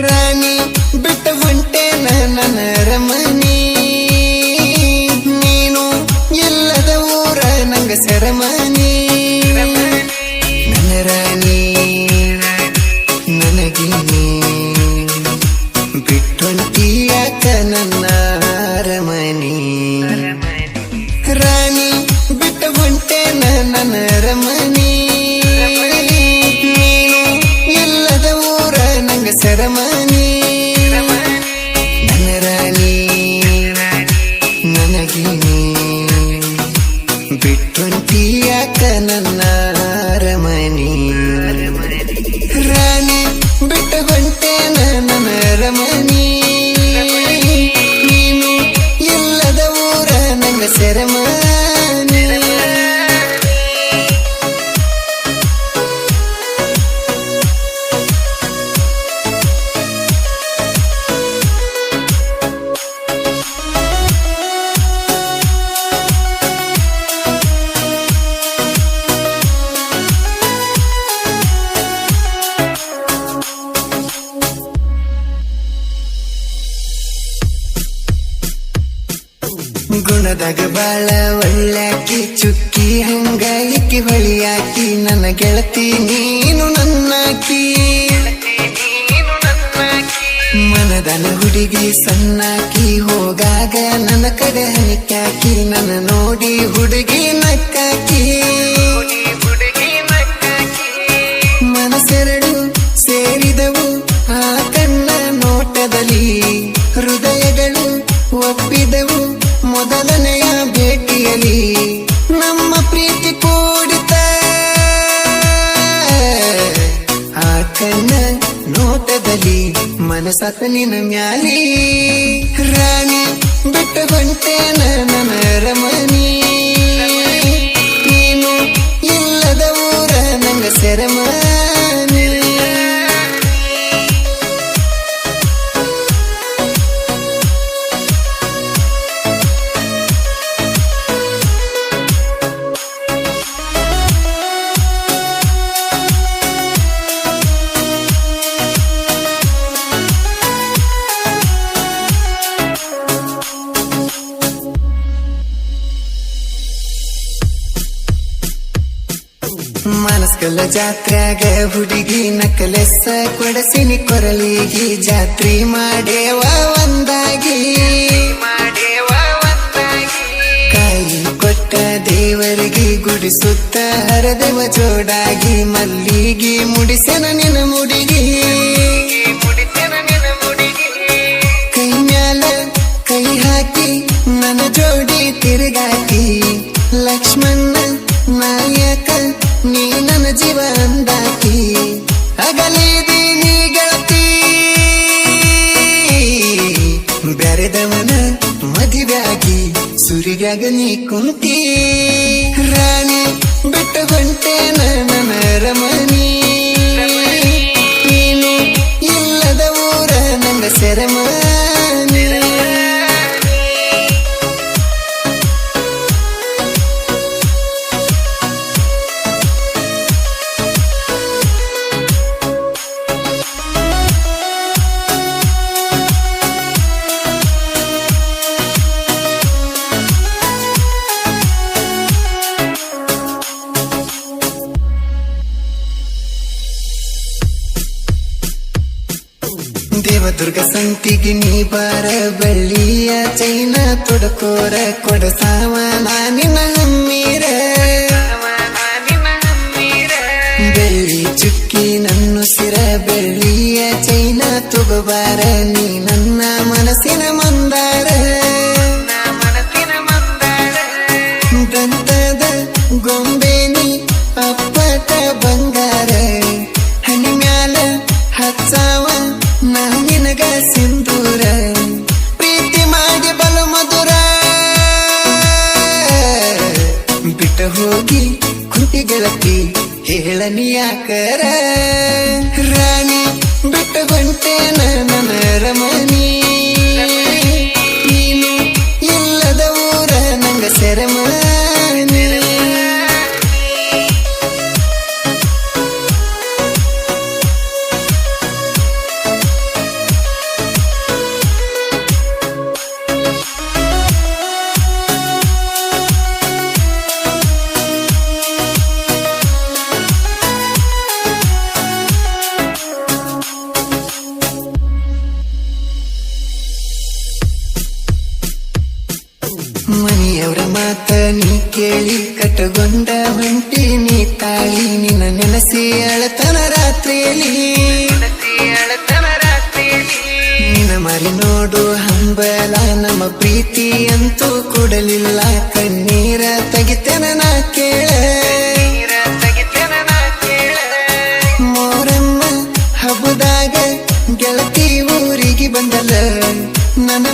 ರಾಣಿ ಬಿಟ್ಟ ಹೊಂಟೇನ ನನ್ನ ರಮಣಿ ನೀನು ಎಲ್ಲದ ಊರ ನಂಗ ಗುಣದಾಗ ಬಾಳ ಒಳ್ಳಾಕಿ ಚುಕ್ಕಿ ಹಂಗಾಯಿಕೆ ಹೊಳಿಯಾಕಿ, ನನ್ನ ಗೆಳತಿ ನೀನು ನನ್ನಾಕಿ. ಮನದನ ಹುಡುಗಿ ಸಣ್ಣಾಕಿ, ಹೋಗಾಗ ನನ್ನ ಕಡೆ ಹನಿಕಾಕಿ ನನ್ನ ನೋಡಿ ಹುಡುಗಿ ನಕ್ಕಾಕಿ. ಮನಸ್ಸಾತ ನಿನ್ನ ಮ್ಯಾಲಿ. ರಾಣಿ ಬಿಟ್ಟು ಬಂಟೆ ನನ್ನ ರಮಣಿ ಮನಸ್ಕಲ್ಲ ಜಾತ್ರ್ಯಾಗ ಹುಡುಗಿ ನಕಲೆಸ ಕೊಡಸಿನಿ ಕೊರಲಿಗಿ ಜಾತ್ರಿ ಮಾಡೇವ ಒಂದಾಗಿ. ಕಾಯಿ ಕೊಟ್ಟ ದೇವರಿಗೆ ಗುಡಿಸುತ್ತ ಹರದೇವ ಜೋಡಾಗಿ ಮಲ್ಲಿಗೆ ಮುಡಿಸೆನ ನಿನ ಮುಡಿಗಿ. ಕೈ ಮ್ಯಾಲ ಕೈ ಹಾಕಿ ನನ್ನ ಜೋಡಿ ತಿರುಗಾಕಿ. ಲಕ್ಷ್ಮಣ ನಾಯಕ ನೀ ನನ್ನ ಜೀವ ಅಂದಾಕಿ ಅಗಲಿದೀನಿ ಗೆಳತಿ. ಬೆರೆದವನ ಮದುವೆಯಾಗಿ ಸುರಿಗಾಗ ನೀ ಕುಂತಿ. ರಾಣಿ ಬಿಟ್ಟು ಹೊಂಟೆ ನನ್ನ ರಮಣಿ. ನೀನು ಇಲ್ಲದ ಊರ ನನ್ನ ಸೆರಮನಿ ದೇವದುರ್ಗ ಸಂತಿಗೆ ನೀ ಬಾರ ಬೆಳ್ಳಿಯ ಚೈನ ತೊಡಕೋರ ಕೊಡಸಾವ ನಿನ್ನ ಯಾಕರ ರಾಣಿ ಬಿಟ್ಟು ಹೊಂಟೆ ನನ್ನ ರಮಣಿ ನೀನು ಇಲ್ಲದ ಊರ ನಂಗ ಸೆರಮನಿ ಮನೆಯವರ ಮಾತ ನೀ ಕೇಳಿ, ಕಟ್ಟಗೊಂಡ ಹೊಂಟಿ ನೀ ತಾಳಿ, ನಿನ್ನ ನೆನಸಿ ಅಳತನ ರಾತ್ರಿಯಲ್ಲಿ. ನಿನ್ನ ಮರಿ ನೋಡು, ಹಂಬಲ, ನಮ್ಮ ಪ್ರೀತಿ ಅಂತೂ ಕೊಡಲಿಲ್ಲ. ಕಣ್ಣೀರ ತೆಗಿತೇನ ನಾ ಕೇಳ. ಮೋರಮ್ಮ ಹಬ್ಬದಾಗ ಗೆಳತಿ ಊರಿಗೆ ಬಂದಲ್ಲ. ನನ್ನ